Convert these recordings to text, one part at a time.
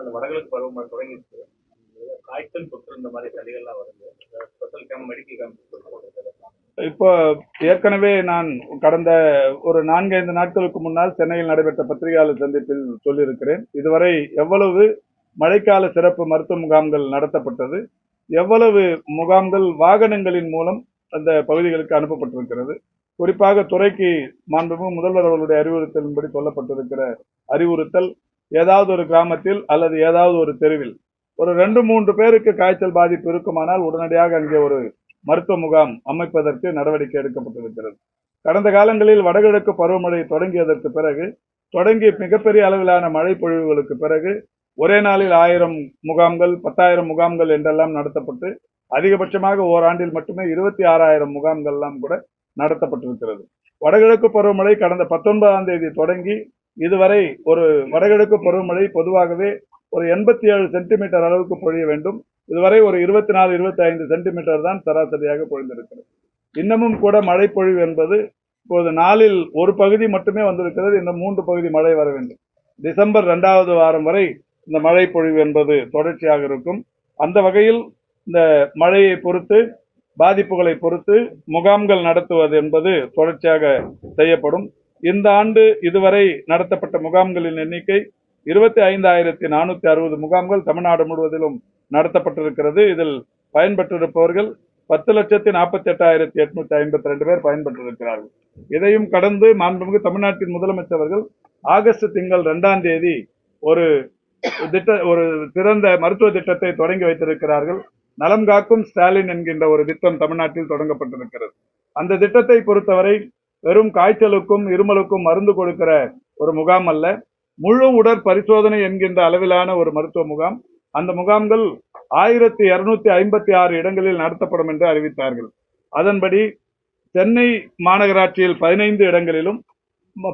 அந்த வடகிழக்கு பருவமழை தொடங்கிடுச்சு. காய்ச்சல் தொற்று இந்த மாதிரி சளிகள்லாம் வருது. ஸ்பெஷல் கேம்ப் மெடிக்கல் கேம்ப் இப்போ ஏற்கனவே நான் கடந்த ஒரு நான்கைந்து நாட்களுக்கு முன்னால் சென்னையில் நடைபெற்ற பத்திரிகையாளர் சந்திப்பில் சொல்லியிருக்கிறேன். இதுவரை எவ்வளவு மழைக்கால சிறப்பு மருத்துவ முகாம்கள் நடத்தப்பட்டது? எவ்வளவு முகாம்கள் வாகனங்களின் மூலம் அந்த பகுதிகளுக்கு அனுப்பப்பட்டிருக்கிறது? குறிப்பாக துறைக்கு மாண்புமிகு முதல்வர் அவர்களுடைய அறிவுறுத்தலின்படி சொல்லப்பட்டிருக்கிற அறிவுறுத்தல் ஏதாவது ஒரு கிராமத்தில் அல்லது ஏதாவது ஒரு தெருவில். ஒரு ரெண்டு மூன்று பேருக்கு காய்ச்சல் பாதிப்பு இருக்குமானால் உடனடியாக அங்கே ஒரு மருத்துவ முகாம் அமைப்பதற்கு நடவடிக்கை எடுக்கப்பட்டிருக்கிறது. கடந்த காலங்களில் வடகிழக்கு பருவமழை தொடங்கியதற்கு பிறகு தொடங்கி மிகப்பெரிய அளவிலான மழை பொழிவுகளுக்கு பிறகு ஒரே நாளில் ஆயிரம் முகாம்கள் பத்தாயிரம் முகாம்கள் என்றெல்லாம் நடத்தப்பட்டு அதிகபட்சமாக ஓராண்டில் மட்டுமே இருபத்தி ஆறாயிரம் முகாம்கள்லாம் கூட நடத்தப்பட்டிருக்கிறது. வடகிழக்கு பருவமழை கடந்த பத்தொன்பதாம் தேதி தொடங்கி இதுவரை ஒரு வடகிழக்கு பருவமழை பொதுவாகவே ஒரு எண்பத்தி ஏழு சென்டிமீட்டர் அளவுக்கு பொழிய வேண்டும். இதுவரை ஒரு இருபத்தி நாலு இருபத்தி ஐந்து சென்டிமீட்டர் தான் சராசரியாக பொழிந்திருக்கிறது. இன்னமும் கூட மழை பொழிவு என்பது இப்போது நாளில் ஒரு பகுதி மட்டுமே வந்திருக்கிறது. இந்த மூன்று பகுதி மழை வர வேண்டும். டிசம்பர் ரெண்டாவது வாரம் வரை இந்த மழை பொழிவு என்பது தொடர்ச்சியாக இருக்கும். அந்த வகையில் இந்த மழையை பொறுத்து பாதிப்புகளை பொறுத்து முகாம்கள் நடத்துவது என்பது தொடர்ச்சியாக செய்யப்படும். இந்த ஆண்டு இதுவரை நடத்தப்பட்ட முகாம்களின் எண்ணிக்கை இருபத்தி ஐந்தாயிரத்தி நானூத்தி அறுபது முகாம்கள் தமிழ்நாடு முழுவதிலும் நடத்தப்பட்டிருக்கிறது. இதில் பயன்பெற்றிருப்பவர்கள் பத்து லட்சத்தி நாற்பத்தி எட்டாயிரத்தி எட்நூத்தி ஐம்பத்தி ரெண்டு பேர் பயன்பெற்றிருக்கிறார்கள். இதையும் கடந்து மாண்புமிகு தமிழ்நாட்டின் முதலமைச்சர்கள் ஆகஸ்ட் திங்கள் இரண்டாம் தேதி ஒரு திட்ட ஒரு சிறந்த மருத்துவ திட்டத்தை தொடங்கி வைத்திருக்கிறார்கள். நலம் காக்கும் ஸ்டாலின் என்கின்ற ஒரு திட்டம் தமிழ்நாட்டில் தொடங்கப்பட்டிருக்கிறது. அந்த திட்டத்தை பொறுத்தவரை வெறும் காய்ச்சலுக்கும் இருமலுக்கும் மருந்து கொடுக்கிற ஒரு முகாம் அல்ல. முழு உடற் பரிசோதனை என்கின்ற அளவிலான ஒரு மருத்துவ முகாம். அந்த முகாம்கள் ஆயிரத்தி இருநூத்தி ஐம்பத்தி ஆறு இடங்களில் நடத்தப்படும் என்று அறிவித்தார்கள். அதன்படி சென்னை மாநகராட்சியில் பதினைந்து இடங்களிலும்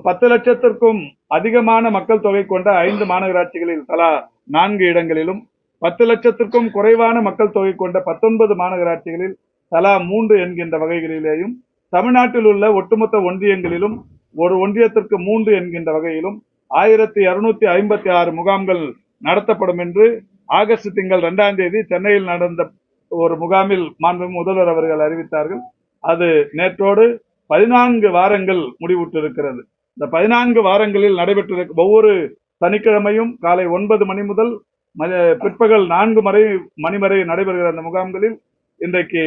பத்து லட்சத்திற்கும் அதிகமான மக்கள் தொகை கொண்ட ஐந்து மாநகராட்சிகளில் தலா நான்கு இடங்களிலும் பத்து லட்சத்திற்கும் குறைவான மக்கள் தொகை கொண்ட பத்தொன்பது மாநகராட்சிகளில் தலா மூன்று என்கின்ற வகைகளிலேயும் தமிழ்நாட்டில் உள்ள ஒட்டுமொத்த ஒன்றியங்களிலும் ஒரு ஒன்றியத்திற்கு மூன்று என்கின்ற வகையிலும் ஆயிரத்தி இருநூத்தி ஐம்பத்தி ஆறு முகாம்கள் நடத்தப்படும் என்று ஆகஸ்ட் திங்கள் இரண்டாம் தேதி சென்னையில் நடந்த ஒரு முகாமில் மாண்பு முதல்வர் அவர்கள் அறிவித்தார்கள். அது நேற்றோடு பதினான்கு வாரங்கள் முடிவுற்றிருக்கிறது. இந்த பதினான்கு வாரங்களில் நடைபெற்ற ஒவ்வொரு சனிக்கிழமையும் காலை ஒன்பது மணி முதல் பிற்பகல் நான்கு மணி மணி வரை நடைபெறுகிற அந்த முகாம்களில் இன்றைக்கு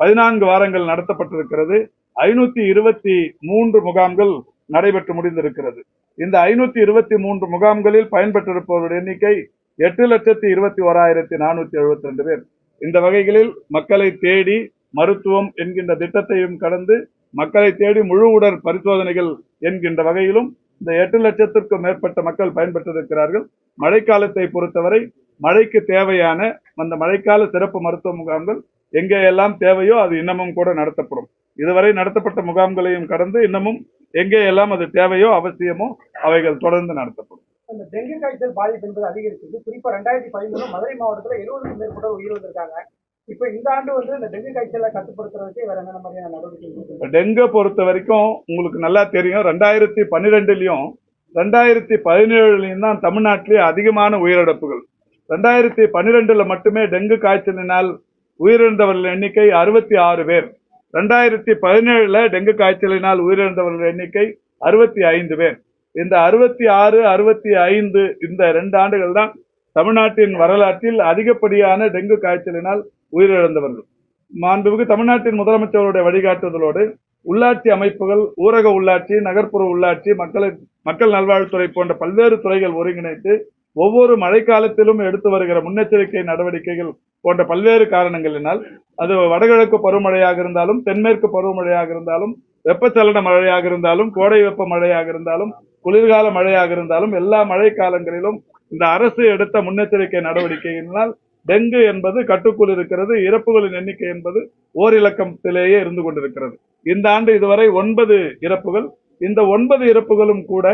பதினான்கு வாரங்கள் நடத்தப்பட்டிருக்கிறது. ஐநூத்தி இருபத்தி மூன்று முகாம்கள் நடைபெற்று முடிந்திருக்கிறது. இந்த ஐநூத்தி இருபத்தி மூன்று முகாம்களில் பயன்பெற்றிருப்பவருடைய எண்ணிக்கை எட்டு லட்சத்தி இருபத்தி ஓராயிரத்தி நானூத்தி எழுபத்தி ரெண்டு பேர். இந்த வகைகளில் மக்களை தேடி மருத்துவம் என்கின்ற திட்டத்தையும் கடந்து மக்களை தேடி முழு உடல் பரிசோதனைகள் என்கின்ற வகையிலும் இந்த எட்டு லட்சத்திற்கும் மேற்பட்ட மக்கள் பயன்பெற்றிருக்கிறார்கள். மழைக்காலத்தை பொறுத்தவரை மழைக்கு தேவையான அந்த மழைக்கால சிறப்பு மருத்துவ முகாம்கள் எங்கே எல்லாம் தேவையோ அது இன்னமும் கூட நடத்தப்படும். இதுவரை நடத்தப்பட்ட முகாம்களையும் கடந்து இன்னமும் எங்கே எல்லாம் அது தேவையோ அவசியமோ அவைகள் தொடர்ந்து நடத்தப்படும். அந்த டெங்கு காய்ச்சல் பாதிப்பு என்பது அதிகரிச்சது குறிப்பா ரெண்டாயிரத்தி பதிமூணு மதுரை மாவட்டத்துல எழுபதுக்கும் மேற்பட்டோர் உயிர் வந்திருக்காங்க. இப்ப இந்த ஆண்டு வந்து இந்த டெங்கு காய்ச்சலை கட்டுப்படுத்துறதுக்கு வேற என்ன மாதிரியான நடவடிக்கை டெங்கை பொறுத்த வரைக்கும் உங்களுக்கு நல்லா தெரியும். ரெண்டாயிரத்தி பன்னிரெண்டுலயும் ரெண்டாயிரத்தி பதினேழுலயும் தான் தமிழ்நாட்டிலே அதிகமான உயிரிழப்புகள். ரெண்டாயிரத்தி பன்னிரெண்டுல மட்டுமே டெங்கு காய்ச்சலினால் உயிரிழந்தவர்கள் எண்ணிக்கை அறுபத்தி ஆறு பேர். ரெண்டாயிரத்தி பதினேழுல டெங்கு காய்ச்சலினால் உயிரிழந்தவர்கள் எண்ணிக்கை அறுபத்தி ஐந்து பேர். இந்த அறுபத்தி ஆறு அறுபத்தி ஐந்து இந்த ரெண்டு ஆண்டுகள் தான் தமிழ்நாட்டின் வரலாற்றில் அதிகப்படியான டெங்கு காய்ச்சலினால் உயிரிழந்தவர்கள். மாண்புமிகு தமிழ்நாட்டின் முதலமைச்சருடைய வழிகாட்டுதலோடு உள்ளாட்சி அமைப்புகள் ஊரக உள்ளாட்சி நகர்ப்புற உள்ளாட்சி மக்களை மக்கள் நல்வாழ்வுத்துறை போன்ற பல்வேறு துறைகள் ஒருங்கிணைத்து ஒவ்வொரு மழைக்காலத்திலும் எடுத்து வருகிற முன்னெச்சரிக்கை நடவடிக்கைகள் போன்ற பல்வேறு காரணங்களினால் அது வடகிழக்கு பருவமழையாக இருந்தாலும் தென்மேற்கு பருவமழையாக இருந்தாலும் வெப்பச்சலன மழையாக இருந்தாலும் கோடை வெப்ப மழையாக இருந்தாலும் குளிர்கால மழையாக இருந்தாலும் எல்லா மழை காலங்களிலும் இந்த அரசு எடுத்த முன்னெச்சரிக்கை நடவடிக்கையினால் டெங்கு என்பது கட்டுக்குள் இருக்கிறது இறப்புகளின் எண்ணிக்கை என்பது ஓரிலக்கத்திலேயே இருந்து கொண்டிருக்கிறது. இந்த ஆண்டு இதுவரை ஒன்பது இறப்புகள். இந்த ஒன்பது இறப்புகளும் கூட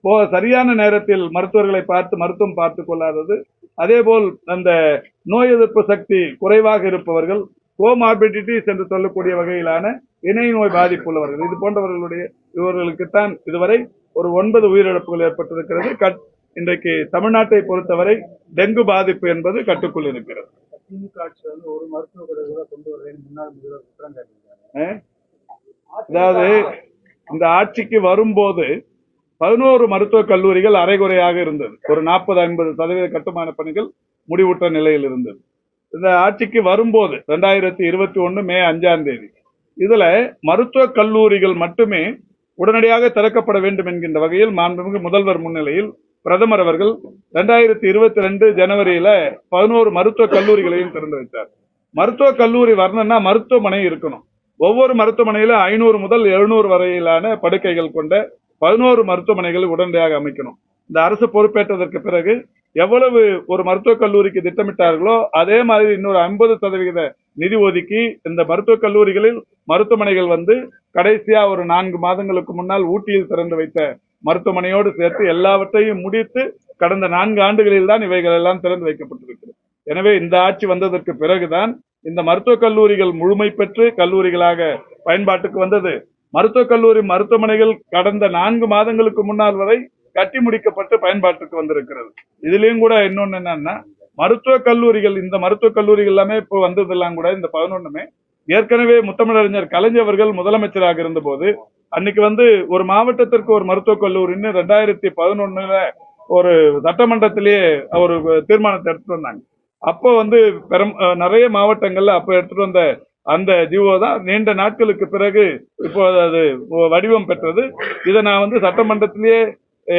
போ சரியான நேரத்தில் மருத்துவர்களை பார்த்து மருத்துவம் பார்த்து கொள்ளாதது. அதேபோல் அந்த நோய் எதிர்ப்பு சக்தி குறைவாக இருப்பவர்கள் கோமார்பிடிட்டிஸ் என்று சொல்லக்கூடிய வகையிலான இணை நோய் பாதிப்பு உள்ளவர்கள். இது போன்றவர்களுடைய இவர்களுக்குத்தான் இதுவரை ஒரு ஒன்பது உயிரிழப்புகள் ஏற்பட்டிருக்கிறது. கட்- இன்றைக்கு தமிழ்நாட்டை பொறுத்தவரை டெங்கு பாதிப்பு என்பது கட்டுக்குள் இருக்கிறது. அதாவது இந்த ஆட்சிக்கு வரும்போது பதினோரு மருத்துவக் கல்லூரிகள் அரைகுறையாக இருந்தது. ஒரு நாற்பது ஐம்பது சதவீத கட்டுமான பணிகள் முடிவுற்ற நிலையில் இருந்தது. இந்த ஆட்சிக்கு வரும்போது ரெண்டாயிரத்தி இருபத்தி ஒண்ணு மே அஞ்சாம் தேதி இதுல மருத்துவக் கல்லூரிகள் மட்டுமே உடனடியாக திறக்கப்பட வேண்டும் என்கின்ற வகையில் மாண்புமிகு முதல்வர் முன்னிலையில் பிரதமர் அவர்கள் ரெண்டாயிரத்தி இருபத்தி ரெண்டு ஜனவரியில பதினோரு மருத்துவக் கல்லூரிகளையும் திறந்து வைத்தார். மருத்துவக் கல்லூரி வரணும்னா மருத்துவமனை இருக்கணும். ஒவ்வொரு மருத்துவமனையில ஐநூறு முதல் எழுநூறு வரையிலான படுக்கைகள் கொண்ட பதினோரு மருத்துவமனைகள் உடனடியாக அமைக்கணும். இந்த அரசு பொறுப்பேற்றதற்கு பிறகு எவ்வளவு ஒரு மருத்துவக் கல்லூரிக்கு திட்டமிட்டார்களோ அதே மாதிரி இன்னொரு ஐம்பது சதவிகித நிதி ஒதுக்கி இந்த மருத்துவக் கல்லூரிகளில் மருத்துவமனைகள் வந்து கடைசியா ஒரு நான்கு மாதங்களுக்கு முன்னால் ஊட்டியில் திறந்து வைத்த மருத்துவமனையோடு சேர்த்து எல்லாவற்றையும் முடித்து கடந்த நான்கு ஆண்டுகளில் தான் இவைகள் எல்லாம் திறந்து வைக்கப்பட்டிருக்கிறது. எனவே இந்த ஆட்சி வந்ததற்கு பிறகுதான் இந்த மருத்துவக் கல்லூரிகள் முழுமை பெற்று கல்லூரிகளாக பயன்பாட்டுக்கு வந்தது. மருத்துவக் கல்லூரி மருத்துவமனைகள் கடந்த நான்கு மாதங்களுக்கு முன்னால் வரை கட்டி முடிக்கப்பட்டு பயன்பாட்டுக்கு வந்திருக்கிறது. இதுலயும் கூட இன்னொன்னு என்னன்னா மருத்துவக் கல்லூரிகள் இந்த மருத்துவக் கல்லூரிகள் எல்லாமே இப்போ வந்ததெல்லாம் கூட இந்த பதினொன்னுமே ஏற்கனவே முத்தமிழறிஞர் கலைஞர்கள் முதலமைச்சராக இருந்தபோது அன்னைக்கு வந்து ஒரு மாவட்டத்திற்கு ஒரு மருத்துவக் கல்லூரின்னு ரெண்டாயிரத்தி பதினொன்னுல ஒரு சட்டமன்றத்திலேயே ஒரு தீர்மானத்தை எடுத்துட்டு வந்தாங்க. அப்போ வந்து பெரும் அஹ் நிறைய மாவட்டங்கள்ல அப்போ எடுத்துட்டு வந்த அந்த ஜிஓ தான் நீண்ட நாட்களுக்கு பிறகு இப்போ அது வடிவம் பெற்றது. இதை நான் வந்து சட்டமன்றத்திலேயே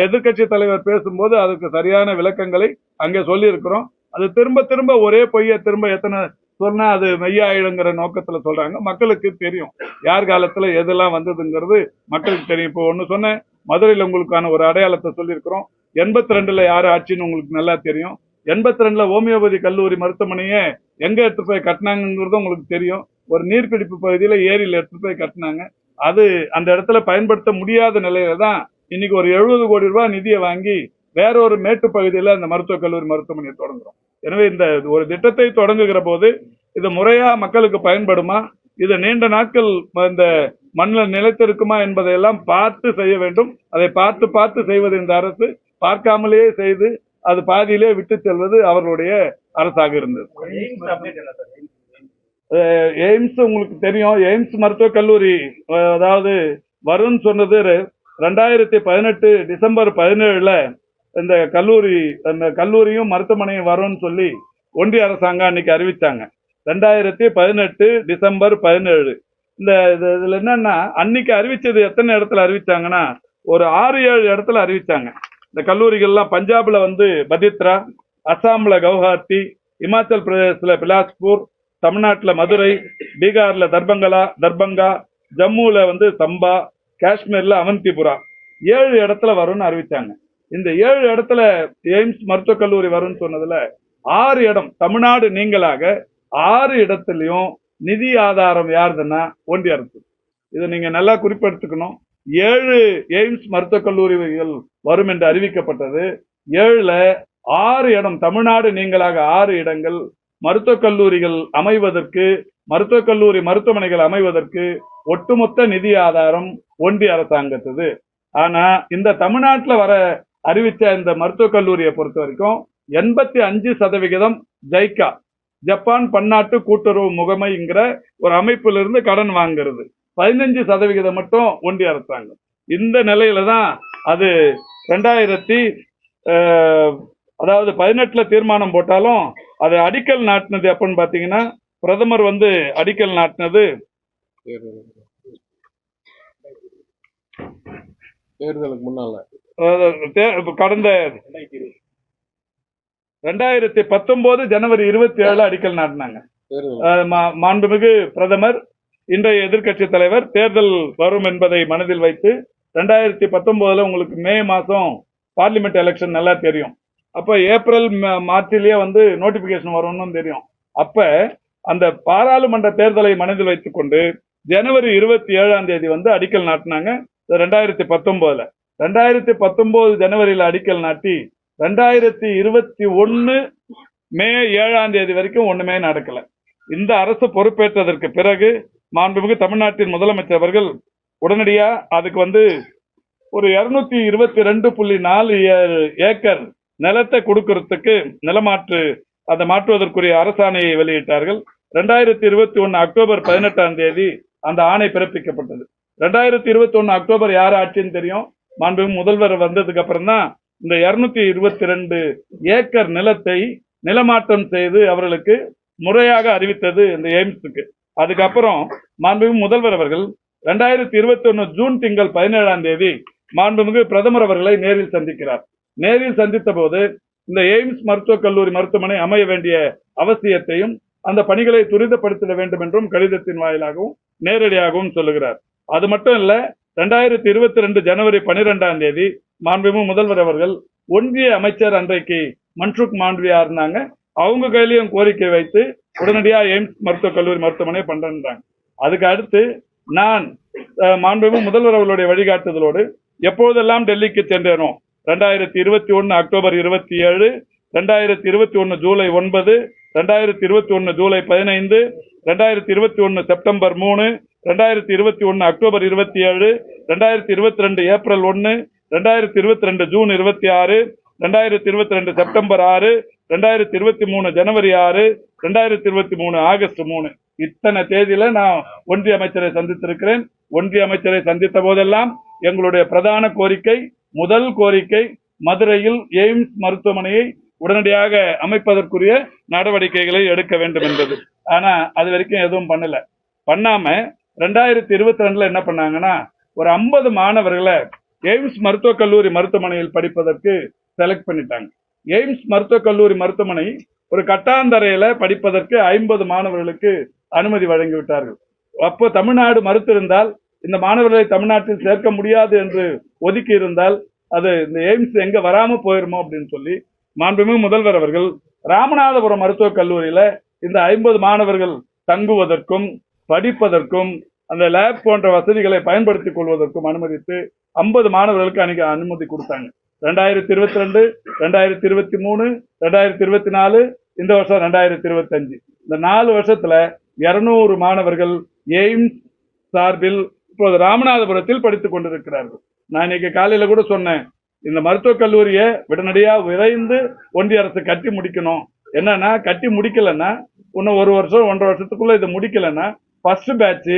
எதிர்க்கட்சி தலைவர் பேசும்போது அதுக்கு சரியான விளக்கங்களை அங்கே சொல்லியிருக்கிறோம். அது திரும்ப திரும்ப ஒரே பொய்ய திரும்ப எத்தனை சொன்னா அது மெய்யாயிடுங்கிற நோக்கத்துல சொல்றாங்க. மக்களுக்கு தெரியும். யார் காலத்துல எதெல்லாம் வந்ததுங்கிறது மக்களுக்கு தெரியும். இப்போ ஒன்று சொன்னேன். மதுரையில் உங்களுக்கான ஒரு அடையாளத்தை சொல்லியிருக்கிறோம். எண்பத்தி ரெண்டுல யார் ஆட்சின்னு உங்களுக்கு நல்லா தெரியும். எண்பத்தி ரெண்டுல ஹோமியோபதி கல்லூரி மருத்துவமனையை எங்க எடுத்து போய் கட்டினாங்கிறது உங்களுக்கு தெரியும். ஒரு நீர்பிடிப்பு பகுதியில ஏரியில் எடுத்து போய் கட்டினாங்க. அது அந்த இடத்துல பயன்படுத்த முடியாத நிலையில தான் இன்னைக்கு ஒரு எழுபது கோடி ரூபாய் நிதியை வாங்கி வேற ஒரு மேட்டு பகுதியில அந்த மருத்துவக் கல்லூரி மருத்துவமனையை தொடங்குறோம். எனவே இந்த ஒரு திட்டத்தை தொடங்குகிற போது இது முறையா மக்களுக்கு பயன்படுமா? இது நீண்ட நாட்கள் இந்த மண்ணில் நிலைத்திருக்குமா என்பதையெல்லாம் பார்த்து செய்ய வேண்டும். அதை பார்த்து பார்த்து செய்வது இந்த அரசு பார்க்காமலேயே செய்து அது பாதியிலே விட்டு செல்வது அவர்களுடைய அரசாக இருந்தது. எய்ம்ஸ் உங்களுக்கு தெரியும். எய்ம்ஸ் மருத்துவக் கல்லூரி அதாவது வரும்னு சொன்னது ரெண்டாயிரத்தி பதினெட்டு டிசம்பர் பதினேழுல இந்த கல்லூரி அந்த கல்லூரியும் மருத்துவமனையும் வரும்னு சொல்லி ஒன்றிய அரசாங்கம் அன்னைக்கு அறிவித்தாங்க ரெண்டாயிரத்தி பதினெட்டு டிசம்பர் பதினேழு. இந்த இது- இதுல என்னன்னா அன்னைக்கு அறிவிச்சது எத்தனை இடத்துல அறிவிச்சாங்கன்னா ஒரு ஆறு ஏழு இடத்துல அறிவிச்சாங்க. இந்த கல்லூரிகள்லாம் பஞ்சாப்ல வந்து பதித்ரா அசாம்ல கவுஹாத்தி இமாச்சல் பிரதேசத்துல பிலாஸ்பூர் தமிழ்நாட்டில் மதுரை பீகாரில் தர்பங்களா தர்பங்கா ஜம்முவில் வந்து சம்பா காஷ்மீரில் அவந்திபுரா ஏழு இடத்துல வரும்னு அறிவிச்சாங்க. இந்த ஏழு இடத்துல எய்ம்ஸ் மருத்துவக் கல்லூரி வரும்னு சொன்னதில் ஆறு இடம் தமிழ்நாடு நீங்களாக ஆறு இடத்துலையும் நிதி ஆதாரம் யாருதுன்னா ஒன்றிய அரசு. இதை நீங்கள் நல்லா குறிப்பெடுத்துக்கணும். ஏழு எய்ம்ஸ் மருத்துவக் கல்லூரிகள் வரும் என்று அறிவிக்கப்பட்டது. ஏழுல ஆறு இடம் தமிழ்நாடு நீங்களாக ஆறு இடங்கள் மருத்துவக் கல்லூரிகள் அமைவதற்கு மருத்துவக் கல்லூரி மருத்துவமனைகள் அமைவதற்கு ஒட்டுமொத்த நிதி ஆதாரம் ஒன்றிய அரசாங்கத்தது. ஆனா இந்த தமிழ்நாட்டுல வர அறிவிச்ச இந்த மருத்துவக் கல்லூரியை பொறுத்த வரைக்கும் எண்பத்தி அஞ்சு சதவிகிதம் ஜைக்கா ஜப்பான் பன்னாட்டு கூட்டுறவு முகமைங்கிற ஒரு அமைப்பிலிருந்து கடன் வாங்குறது. பதினஞ்சு சதவிகிதம் மட்டும் ஒன்றிய அரசாங்கம். இந்த நிலையில தான் அது ரெண்டாயிரத்தி அதாவது பதினெட்டுல தீர்மானம் போட்டாலும் அது அடிக்கல் நாட்டினது எப்பன்னு பாத்தீங்கன்னா பிரதமர் வந்து அடிக்கல் நாட்டினது. தேர்தலுக்கு முன்னால. கடந்த ரெண்டாயிரத்தி பத்தொன்பது ஜனவரி இருபத்தி ஏழுல அடிக்கல் நாட்டினாங்க. மாண்புமிகு பிரதமர் இன்றைய எதிர்க்கட்சி தலைவர் தேர்தல் வரும் என்பதை மனதில் வைத்து ரெண்டாயிரத்தி பத்தொன்பதுல உங்களுக்கு மே மாசம் பார்லிமெண்ட் எலெக்ஷன் நல்லா தெரியும். அப்போ ஏப்ரல் ம- மார்ச்சிலேயே வந்து நோட்டிபிகேஷன் வரும்னு தெரியும். அப்ப அந்த பாராளுமன்ற தேர்தலை மனதில் வைத்துக்கொண்டு ஜனவரி இருபத்தி ஏழாம் தேதி வந்து அடிக்கல் நாட்டினாங்க. ரெண்டாயிரத்தி பத்தொன்பதுல ரெண்டாயிரத்தி பத்தொன்பது ஜனவரியில் அடிக்கல் நாட்டி ரெண்டாயிரத்தி இருபத்தி ஒன்று மே ஏழாம் தேதி வரைக்கும் ஒண்ணுமே நடக்கல. இந்த அரசு பொறுப்பேற்றதற்கு பிறகு மாண்புமிகு தமிழ்நாட்டின் முதலமைச்சர் அவர்கள் உடனடியா அதுக்கு வந்து ஒரு இருநூத்தி இருபத்தி ரெண்டு புள்ளி நாலு ஏ- ஏக்கர் நிலத்தை கொடுக்கறதுக்கு நிலமாற்று அதை மாற்றுவதற்குரிய அரசாணையை வெளியிட்டார்கள். ரெண்டாயிரத்தி இருபத்தி ஒன்று அக்டோபர் பதினெட்டாம் தேதி அந்த ஆணை பிறப்பிக்கப்பட்டது. ரெண்டாயிரத்தி இருபத்தி ஒன்று அக்டோபர் யார் ஆட்சின்னு தெரியும்? மாண்பு முதல்வர் வந்ததுக்கு அப்புறம் தான் இந்த இருநூத்தி இருபத்தி ரெண்டு ஏக்கர் நிலத்தை நிலமாற்றம் செய்து அவர்களுக்கு முறையாக அறிவித்தது இந்த எய்ம்ஸுக்கு. அதுக்கப்புறம் மாண்புமிகு முதல்வர் அவர்கள் ரெண்டாயிரத்தி இருபத்தி ஒன்று ஜூன் திங்கள் பதினேழாம் தேதி மாண்புமிகு பிரதமர் அவர்களை நேரில் சந்திக்கிறார். நேரில் சந்தித்த போது இந்த எய்ம்ஸ் மருத்துவக் கல்லூரி மருத்துவமனை அமைய வேண்டிய அவசியத்தையும் அந்த பணிகளை துரிதப்படுத்திட வேண்டும் என்றும் கடிதத்தின் வாயிலாகவும் நேரடியாகவும் சொல்லுகிறார். அது மட்டும் இல்ல ரெண்டாயிரத்தி இருபத்தி ரெண்டு ஜனவரி பனிரெண்டாம் தேதி மாண்புமிகு முதல்வர் அவர்கள் ஒன்றிய அமைச்சர் அன்றைக்கு மன்சுக் மாண்ட்வியா இருந்தாங்க. அவங்க கையிலையும் கோரிக்கை வைத்து உடனடியா எய்ம்ஸ் மருத்துவக் கல்லூரி மருத்துவமனை பண்றாங்க அதுக்கு அடுத்து நான் மாண்புமிகு முதல்வர் அவர்களுடைய வழிகாட்டுதலோடு எப்போதெல்லாம் டெல்லிக்கு சென்றேனோ ரெண்டாயிரத்தி இருபத்தி ஒன்று அக்டோபர் இருபத்தி ஏழு ரெண்டாயிரத்தி இருபத்தி ஒன்று ஜூலை ஒன்பது ரெண்டாயிரத்தி இருபத்தி ஒன்று ஜூலை பதினைந்து ரெண்டாயிரத்தி இருபத்தி ஒன்று செப்டம்பர் மூணு ரெண்டாயிரத்தி இருபத்தி ஒன்று அக்டோபர் இருபத்தி ஏழு ரெண்டாயிரத்தி இருபத்தி ரெண்டு ஏப்ரல் ஒன்று ரெண்டாயிரத்தி இருபத்தி ரெண்டு ஜூன் இருபத்தி ஆறு ரெண்டாயிரத்தி இருபத்தி ரெண்டு செப்டம்பர் ஆறு ரெண்டாயிரத்தி இருபத்தி மூணு ஜனவரி ஆறு ரெண்டாயிரத்தி இருபத்தி மூணு ஆகஸ்ட் மூணு இத்தனை தேதியில நான் ஒன்றிய அமைச்சரை சந்தித்திருக்கிறேன் ஒன்றிய அமைச்சரை சந்தித்த போதெல்லாம் எங்களுடைய பிரதான கோரிக்கை முதல் கோரிக்கை மதுரையில் எய்ம்ஸ் மருத்துவமனையை உடனடியாக அமைப்பதற்குரிய நடவடிக்கைகளை எடுக்க வேண்டும் என்பது. ஆனா அது வரைக்கும் எதுவும் பண்ணல. பண்ணாம ரெண்டாயிரத்தி இருபத்தி ரெண்டுல என்ன பண்ணாங்கன்னா ஒரு ஐம்பது மாணவர்களை எய்ம்ஸ் மருத்துவக் கல்லூரி மருத்துவமனையில் படிப்பதற்கு செலக்ட் பண்ணிட்டாங்க. எய்ம்ஸ் மருத்துவக் கல்லூரி மருத்துவமனை ஒரு கட்டாந்தரையில படிப்பதற்கு ஐம்பது மாணவர்களுக்கு அனுமதி வழங்கிவிட்டார்கள். அப்போ தமிழ்நாடு மறுத்திருந்தால் இந்த மாணவர்களை தமிழ்நாட்டில் சேர்க்க முடியாது என்று ஒதுக்கி இருந்தால் அது இந்த எய்ம்ஸ் எங்க வராம போயிருமோ அப்படின்னு சொல்லி மாண்புமிகு முதல்வர் அவர்கள் ராமநாதபுரம் மருத்துவக் கல்லூரியில இந்த ஐம்பது மாணவர்கள் தங்குவதற்கும் படிப்பதற்கும் அந்த லேப் போன்ற வசதிகளை பயன்படுத்திக் கொள்வதற்கும் அனுமதித்து ஐம்பது மாணவர்களுக்கு அன்னைக்கு அனுமதி கொடுத்தாங்க. ரெண்டாயிரத்தி இருபத்தி ரெண்டு ரெண்டாயிரத்தி இருபத்தி மூணு ரெண்டாயிரத்தி இருபத்தி நாலு இந்த வருஷம் ரெண்டாயிரத்தி இருபத்தஞ்சு. இந்த நாலு வருஷத்துல இருநூறு மாணவர்கள் எய்ம்ஸ் சார்பில் இப்போது ராமநாதபுரத்தில் படித்துக் கொண்டிருக்கிறார்கள். நான் இன்னைக்கு காலையில கூட சொன்னேன் இந்த மருத்துவக் கல்லூரியை உடனடியா விரைந்து ஒன்றிய அரசு கட்டி முடிக்கணும். என்னன்னா கட்டி முடிக்கலன்னா இன்னும் ஒரு வருஷம் ஒன்றரை வருஷத்துக்குள்ள இதை முடிக்கலன்னா ஃபர்ஸ்ட் பேட்சு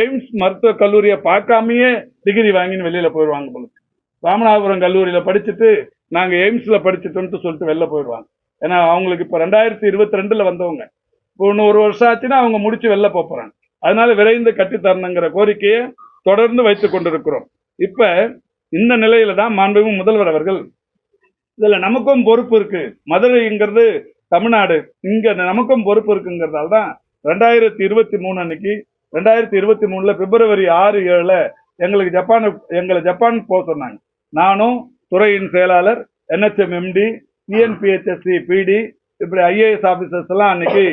எய்ம்ஸ் மருத்துவக் கல்லூரியை பார்க்காமயே டிகிரி வாங்கின்னு வெளியில போயிடுவாங்க போல ராமநாதபுரம் கல்லூரியில படிச்சுட்டு நாங்க எய்ம்ஸ்ல படிச்சுட்டோம்ட்டு சொல்லிட்டு வெளில போயிடுவாங்க. ஏன்னா அவங்களுக்கு இப்போ ரெண்டாயிரத்தி இருபத்தி ரெண்டுல வந்தவங்க. இப்போ இன்னும் ஒரு வருஷம் ஆச்சுன்னா அவங்க முடிச்சு வெளில போகிறாங்க போறாங்க. அதனால விரைந்து கட்டி தரணுங்கிற கோரிக்கையை தொடர்ந்து வைத்துக் கொண்டிருக்கிறோம். இப்ப இந்த நிலையில தான் மாண்புமிகு முதல்வர் அவர்கள் இதுல நமக்கும் பொறுப்பு இருக்கு. மதுரைங்கிறது தமிழ்நாடு. இங்க நமக்கும் பொறுப்பு இருக்குங்கிறதால தான் ரெண்டாயிரத்தி இருபத்தி மூணு அன்னைக்கு ரெண்டாயிரத்தி இருபத்தி மூணுல பிப்ரவரி ஆறு ஏழுல எங்களுக்கு ஜப்பான் எங்களை ஜப்பான் போக சொன்னாங்க. நானும் துறையின் செயலாளர் என்ஹெச்எம் எம்டி டிஎன்பிஹெச்எஸ்சி பிடி இப்படி ஐஏஎஸ் ஆபீசர்ஸ் எல்லாம் அன்னைக்கு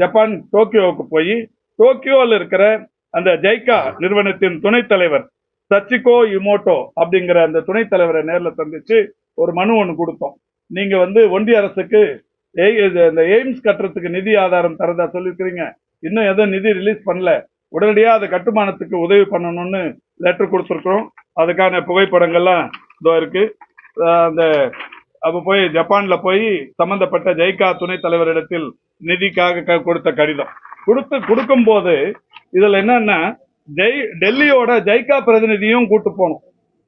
ஜப்பான் டோக்கியோவுக்கு போய் டோக்கியோவில் இருக்கிற அந்த ஜெய்கா நிறுவனத்தின் துணைத் தலைவர் சச்சிகோ இமோட்டோ அப்படிங்கிற அந்த துணைத் தலைவரை நேரில் சந்திச்சு ஒரு மனு ஒன்று கொடுத்தோம். நீங்க வந்து ஒன்றிய அரசுக்கு இது- இந்த எய்ம்ஸ் கட்டுறதுக்கு நிதி ஆதாரம் தரதா சொல்லியிருக்கிறீங்க. இன்னும் எதுவும் நிதி ரிலீஸ் பண்ணல. உடனடியாக அது கட்டுமானத்துக்கு உதவி பண்ணணும்னு லெட்டர் கொடுத்துருக்குறோம். அதுக்கான புகைப்படங்கள்லாம் இதோ இருக்கு. அந்த அப்போ போய் ஜப்பானில் போய் சம்மந்தப்பட்ட ஜெய்கா துணைத் தலைவரிடத்தில் நிதிக்காக க- கொடுத்த கடிதம். கொடுத்து கொடுக்கும் போது இதுல என்னன்னா ஜெய் டெல்லியோட ஜெய்கா பிரதிநிதியும் கூட்டு போனோம்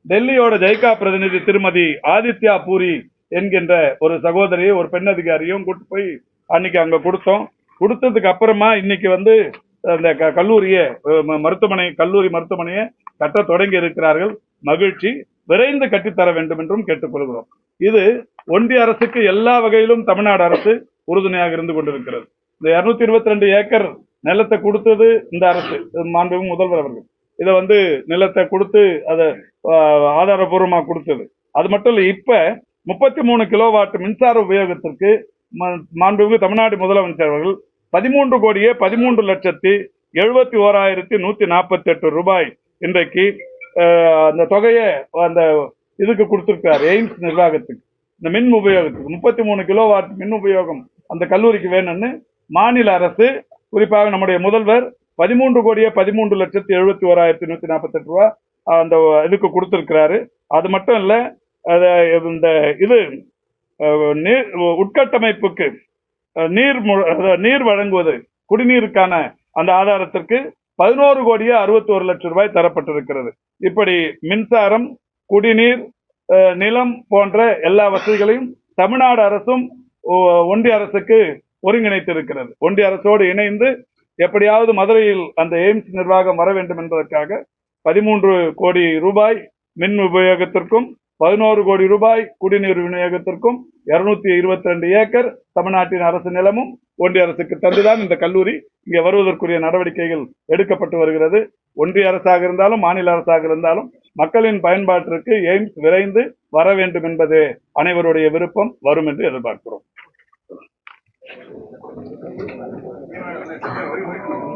டெல்லியோட ஜெய்கா பிரதிநிதி திருமதி ஆதித்யா பூரி என்கின்ற ஒரு சகோதரி ஒரு பெண் அதிகாரியும் கூட்டு போய் அன்னைக்கு அங்க கொடுத்தோம். கொடுத்ததுக்கு அப்புறமா இன்னைக்கு வந்து அந்த க- கல்லூரியை மருத்துவமனை கல்லூரி மருத்துவமனையை கட்ட தொடங்கி இருக்கிறார்கள். மகிழ்ச்சி. விரைந்து கட்டித்தர வேண்டும் என்றும் கேட்டுக்கொள்கிறோம். இது ஒன்றிய அரசுக்கு எல்லா வகையிலும் தமிழ்நாடு அரசு உறுதுணையாக இருந்து கொண்டிருக்கிறது. இந்த இருநூத்தி இருபத்தி ரெண்டு ஏக்கர் நிலத்தை கொடுத்தது இந்த அரசு மாண்புமிகு முதல்வர் அவர்கள். இதை வந்து நிலத்தை கொடுத்து அதை ஆதாரபூர்வமாக கொடுத்தது. அது மட்டும் இல்லை இப்போ முப்பத்தி மூணு கிலோவாட் மின்சார உபயோகத்திற்கு மாண்புமிகு தமிழ்நாடு முதலமைச்சர் அவர்கள் பதிமூன்று கோடியே பதிமூன்று லட்சத்தி எழுபத்தி ஓராயிரத்தி நூத்தி நாற்பத்தி எட்டு ரூபாய் இன்றைக்கு அந்த தொகையை அந்த இதுக்கு கொடுத்துருக்காரு எய்ம்ஸ் நிர்வாகத்துக்கு. இந்த மின் உபயோகத்துக்கு முப்பத்தி மூணு கிலோவாட் மின் உபயோகம் அந்த கல்லூரிக்கு வேணும்னு மாநில அரசு குறிப்பாக நம்முடைய முதல்வர் பதிமூன்று கோடியே பதிமூன்று லட்சத்தி எழுபத்தி ஓராயிரத்தி நூத்தி நாற்பத்தி எட்டு ரூபாய் அந்த இதுக்கு கொடுத்துருக்கிறாரு. அது மட்டும் இல்ல இந்த இது நீர் உட்கட்டமைப்புக்கு நீர் நீர் வழங்குவது குடிநீருக்கான அந்த ஆதாரத்திற்கு பதினோரு கோடியே அறுபத்தி ஒரு லட்சம் ரூபாய் தரப்பட்டிருக்கிறது. இப்படி மின்சாரம் குடிநீர் நிலம் போன்ற எல்லா வசதிகளையும் தமிழ்நாடு அரசும் ஒ- ஒன்றிய அரசுக்கு ஒருங்கிணைத்திருக்கிறது. ஒன்றிய அரசோடு இணைந்து எப்படியாவது மதுரையில் அந்த எய்ம்ஸ் நிர்வாகம் வர வேண்டும் என்பதற்காக பதிமூன்று கோடி ரூபாய் மின் உபயோகத்திற்கும் பதினோரு கோடி ரூபாய் குடிநீர் விநியோகத்திற்கும் இருநூத்தி இருபத்தி ரெண்டு ஏக்கர் தமிழ்நாட்டின் அரசு நிலமும் ஒன்றிய அரசுக்கு தந்துதான் இந்த கல்லூரி. இங்கே வருவதற்குரிய நடவடிக்கைகள் எடுக்கப்பட்டு வருகிறது. ஒன்றிய அரசாக இருந்தாலும் மாநில அரசாக இருந்தாலும் மக்களின் பயன்பாட்டிற்கு எய்ம்ஸ் விரைந்து வர வேண்டும் என்பது அனைவருடைய விருப்பம். வரும் என்று எதிர்பார்க்கிறோம். Thank you.